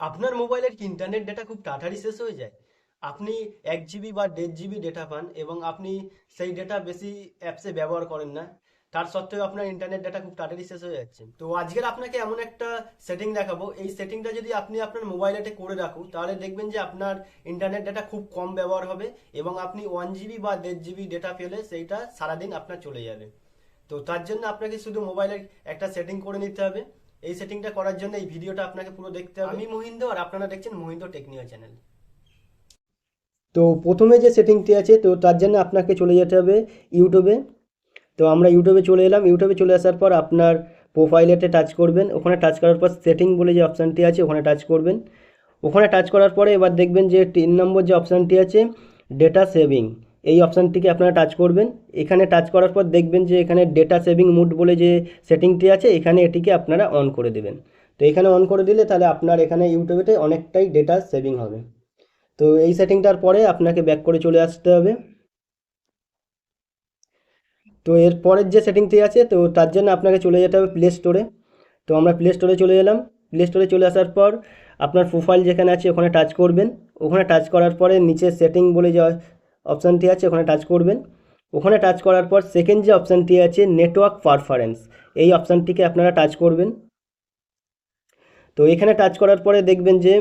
আপনার মোবাইলের কি ইন্টারনেট ডেটা খুব তাড়াতাড়ি শেষ হয়ে যায়? আপনি এক জিবি বা দেড় জিবি ডেটা পান এবং আপনি সেই ডেটা বেশি অ্যাপসে ব্যবহার করেন না। তার সত্ত্বেও আপনার ইন্টারনেট ডেটা খুব তাড়াতাড়ি শেষ হয়ে যাচ্ছে। তো আজকের আপনাকে এমন একটা সেটিং দেখাবো। এই সেটিংটা যদি আপনি আপনার মোবাইলেতে করে রাখুন, তাহলে দেখবেন যে আপনার ইন্টারনেট ডেটা খুব কম ব্যবহার হবে এবং আপনি ওয়ান জিবি বা দেড় জিবি ডেটা পেলে সেইটা সারাদিন আপনার চলে যাবে। তো তার জন্য আপনাকে শুধু মোবাইলের একটা সেটিং করে নিতে হবে। এই সেটিংটা করার জন্য এই ভিডিওটা আপনাকে পুরো দেখতে হবে। আমি মহিন্দ্র আর আপনারা দেখছেন মহিন্দ্র টেকনিক্যাল চ্যানেল তো প্রথমে যে সেটিংটি আছে তো তার জন্য আপনাকে চলে যেতে হবে ইউটিউবে তো আমরা ইউটিউবে চলে এলাম। ইউটিউবে চলে আসার পর আপনার প্রোফাইলেতে টাচ করবেন। ওখানে টাচ করার পর সেটিং বলে যে অপশানটি আছে ওখানে টাচ করবেন। ওখানে টাচ করার পরে এবার দেখবেন যে তিন নম্বর যে অপশানটি আছে ডেটা সেভিং এই অপশানটিকে আপনারা টাচ করবেন। এখানে টাচ করার পর দেখবেন যে এখানে ডেটা সেভিং মুড বলে যে সেটিংটি আছে, এখানে এটিকে আপনারা অন করে দেবেন। তো এখানে অন করে দিলে তাহলে আপনার এখানে ইউটিউবেতে অনেকটাই ডেটা সেভিং হবে। তো এই সেটিংটার পরে আপনাকে ব্যাক করে চলে আসতে হবে। তো এর পরের যে সেটিংটি আছে, তো তার জন্য আপনাকে চলে যেতে হবে প্লে স্টোরে তো আমরা প্লে স্টোরে চলে এলাম। প্লে স্টোরে চলে আসার পর আপনার প্রোফাইল যেখানে আছে, ওখানে টাচ করবেন। ওখানে টাচ করার পরে নিচে সেটিং বলে যে অপশানটি আছে, ওখানে টাচ করবেন। ওখানে টাচ করার পর সেকেন্ড যে অপশানটি আছে নেটওয়ার্ক পারফারেন্স এই অপশানটিকে আপনারা টাচ করবেন। তো এখানে টাচ করার পরে দেখবেন যে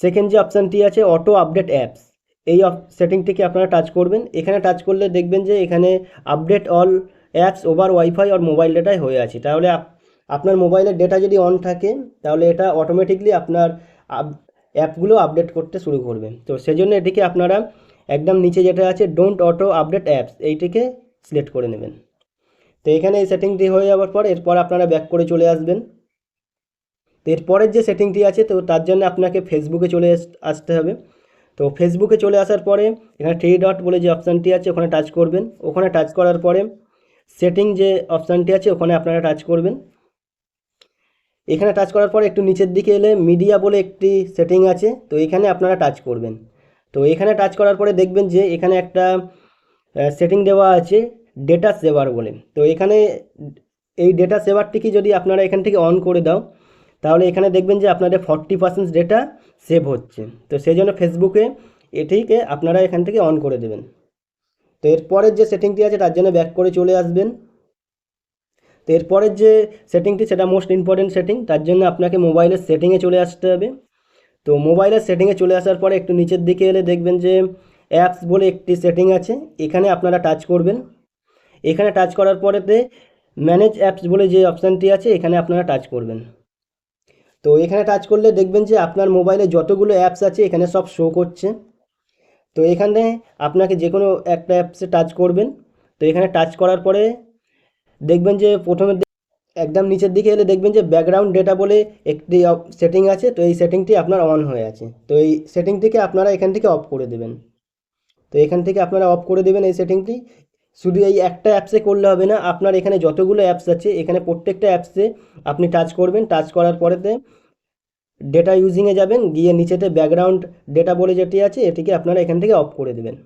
সেকেন্ড যে অপশানটি আছে অটো আপডেট অ্যাপস এই সেটিংটিকে আপনারা টাচ করবেন। এখানে টাচ করলে দেখবেন যে, এখানে update all apps over WiFi আর মোবাইল ডেটায় হয়ে আছে। তাহলে আপ- আপনার মোবাইলের ডেটা যদি অন থাকে, তাহলে এটা অটোমেটিকলি আপনার অ্যাপগুলো আপডেট করতে শুরু করবে। তো সেজন্য এটিকে আপনারা একদম নিচে যেটা আছে ডোন্ট অটো আপডেট অ্যাপস এইটিকে সিলেক্ট করে নেবেন। তো এখানে এই সেটিংটি হয়ে যাওয়ার পর, এরপর আপনারা ব্যাক করে চলে আসবেন। তো এরপরের যে সেটিংটি আছে, তো তার জন্য আপনাকে ফেসবুকে চলে আস- আসতে হবে। তো ফেসবুকে চলে আসার পরে, এখানে থ্রি ডট বলে যে অপশানটি আছে, ওখানে টাচ করবেন। ওখানে টাচ করার পরে সেটিং যে অপশানটি আছে, ওখানে আপনারা টাচ করবেন। এখানে টাচ করার পরে একটু নিচের দিকে এলে মিডিয়া বলে একটি সেটিং আছে, তো এখানে আপনারা টাচ করবেন। তো এখানে টাচ করার পরে দেখবেন যে এখানে একটা সেটিং দেওয়া আছে ডেটা সেভার বলে। তো এখানে এই ডেটা সেভারটিকে যদি আপনারা এখান থেকে অন করে দাও, তাহলে এখানে দেখবেন যে আপনাদের ফর্টি পার্সেন্ট ডেটা সেভ হচ্ছে। তো সেই জন্য ফেসবুকে এটিকে আপনারা এখান থেকে অন করে দেবেন। তো এরপরের যে সেটিংটি আছে, তার জন্য ব্যাক করে চলে আসবেন। তো এরপরের যে সেটিংটি সেটা মোস্ট ইম্পর্টেন্ট সেটিং তার জন্য আপনাকে মোবাইলের সেটিংয়ে চলে আসতে হবে। তো মোবাইলের সেটিংয়ে চলে আসার পরে একটু নিচের দিকে এলে দেখবেন যে অ্যাপস বলে একটি সেটিং আছে, এখানে আপনারা টাচ করবেন। এখানে টাচ করার পরেতে ম্যানেজ অ্যাপস বলে যে অপশানটি আছে, এখানে আপনারা টাচ করবেন। তো এখানে টাচ করলে দেখবেন যে আপনার মোবাইলে যতগুলো অ্যাপস আছে, এখানে সব শো করছে। তো এখানে আপনাকে যে কোনো একটা অ্যাপসে টাচ করবেন। তো এখানে টাচ করার পরে দেখবেন যে প্রথমে একদম নিচের দিকে এলে দেখবেন যে ব্যাকগ্রাউন্ড ডেটা বলে একটি সেটিং আছে, তো এই সেটিংটি আপনার অন হয়ে আছে। তো এই সেটিংটিকে আপনারা এখান থেকে অফ করে দেবেন। তো এখান থেকে আপনারা অফ করে দেবেন এই সেটিংটি শুধু এই একটা অ্যাপসে করলে হবে না, আপনার এখানে যতগুলো অ্যাপস আছে, এখানে প্রত্যেকটা অ্যাপসে আপনি টাচ করবেন। টাচ করার পরেতে ডেটা ইউজিংয়ে যাবেন, গিয়ে নিচেতে ব্যাকগ্রাউন্ড ডেটা বলে যেটি আছে, এটিকে আপনারা এখান থেকে অফ করে দেবেন।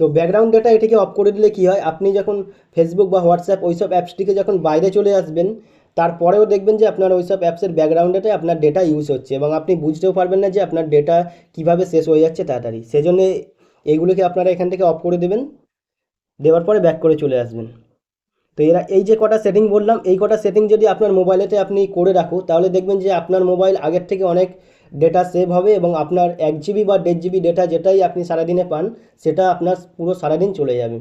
তো ব্যাকগ্রাউন্ড ডেটা এটিকে অফ করে দিলে কি হয়? আপনি যখন ফেসবুক বা হোয়াটসঅ্যাপ ওই সব অ্যাপসটিকে যখন বাইরে চলে আসবেন, তারপরেও দেখবেন যে আপনার ওই সব অ্যাপসের ব্যাকগ্রাউন্ডেতে আপনার ডেটা ইউজ হচ্ছে এবং আপনি বুঝতেও পারবেন না যে আপনার ডেটা কীভাবে শেষ হয়ে যাচ্ছে তাড়াতাড়ি। সেজন্য এইগুলোকে আপনারা এখান থেকে অফ করে দেবেন, দেওয়ার পরে ব্যাক করে চলে আসবেন। তো এরা এই যে কটা সেটিং বললাম, এই কটা সেটিং যদি আপনার মোবাইলেতে আপনি করে রাখো, তাহলে দেখবেন যে আপনার মোবাইল আগের থেকে অনেক ডেটা সেভ হবে এবং আপনার এক জিবি বা দেড় জিবি ডেটা যেটাই আপনি সারাদিনে পান, সেটা আপনার পুরো সারাদিন চলে যাবে।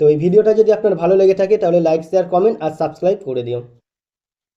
তো এই ভিডিওটা যদি আপনার ভালো লেগে থাকে, তাহলে লাইক শেয়ার কমেন্ট আর সাবস্ক্রাইব করে দিও।